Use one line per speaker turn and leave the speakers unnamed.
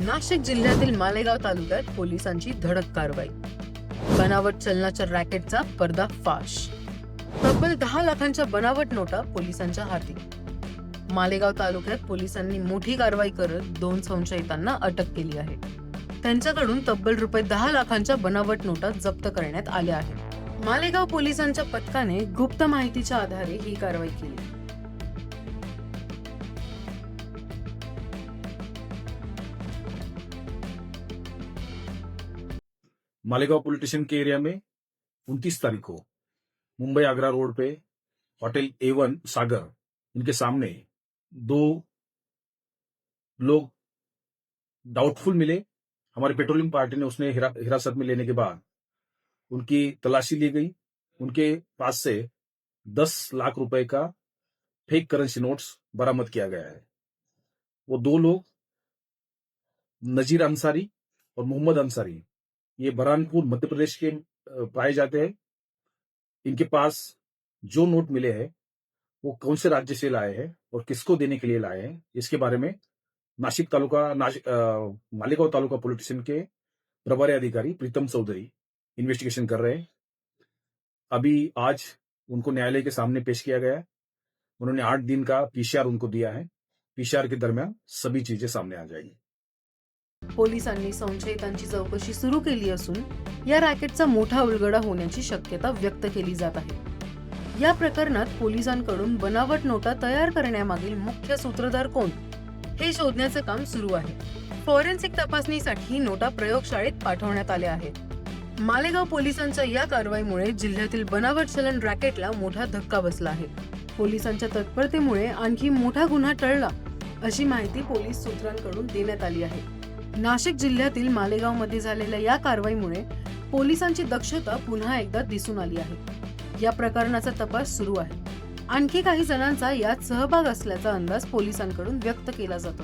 नाशिक जिल्ह्यातील मालेगाव तालुक्यात पोलिसांची धडक कारवाई. बनावट चलनाच्या रॅकेटचा पर्दाफाश तब्बल दहा लाखांच्या बनावट नोटा पोलिसांच्या हाती. मालेगाव तालुक्यात पोलिसांनी मोठी कारवाई करत दोन संशयितांना अटक केली आहे. त्यांच्याकडून तब्बल रुपये दहा लाखांच्या बनावट नोटा जप्त करण्यात आल्या आहेत. मालेगाव पोलिसांच्या पथकाने गुप्त माहितीच्या आधारे ही कारवाई केली.
मालेगांव पुलिस स्टेशन के एरिया में 29 तारीख को मुंबई आगरा रोड पे होटल ए वन सागर इनके सामने दो लोग डाउटफुल मिले। हमारी पेट्रोलिंग पार्टी ने उसने हिरा, हिरासत में लेने के बाद उनकी तलाशी ली गई। उनके पास से 10 लाख रुपए का फेक करेंसी नोट्स बरामद किया गया है। वो दो लोग नजीर अंसारी और मोहम्मद अंसारी ये बरहानपुर मध्य प्रदेश के पाए जाते हैं। इनके पास जो नोट मिले हैं, वो कौन से राज्य से लाए हैं और किसको देने के लिए लाए हैं, इसके बारे में नासिक तालुका नासिक मालेगांव तालुका पुलिस स्टेशन के प्रभारी अधिकारी प्रीतम चौधरी इन्वेस्टिगेशन कर रहे हैं। अभी आज उनको न्यायालय के सामने पेश किया गया उन्होंने आठ दिन का पीसीआर उनको दिया है। पीसीआर के दरमियान सभी चीज़ें सामने आ जाएगी।
पोलिसांनी संशयितांची चौकशी सुरू केली असून या रॅकेटचा मोठा उलगडा होण्याची शक्यता व्यक्त केली जात आहे. या प्रकरणात पोलिसांकडून बनावट नोटा तयार करण्यामागील मुख्य सूत्रधार कोण? हे शोधण्याचं काम सुरू आहे. फॉरेन्सिक तपासणीसाठी नोटा प्रयोगशाळेत पाठवण्यात आल्या आहेत. मालेगाव पोलिसांच्या या कारवाईमुळे जिल्ह्यातील बनावट चलन रॅकेटला मोठा धक्का बसला आहे. पोलिसांच्या तत्परतेमुळे आणखी मोठा गुन्हा टळला अशी माहिती पोलीस सूत्रांकडून देण्यात आली आहे. नाशिक जिल्ह्यातील मालेगावमध्ये झालेल्या या कारवाईमुळे पोलिसांची दक्षता पुन्हा एकदा दिसून आली आहे. या प्रकरणाचा तपास सुरू आहे. आणखी काही जणांचा यात सहभाग असल्याचा अंदाज पोलिसांकडून व्यक्त केला जातो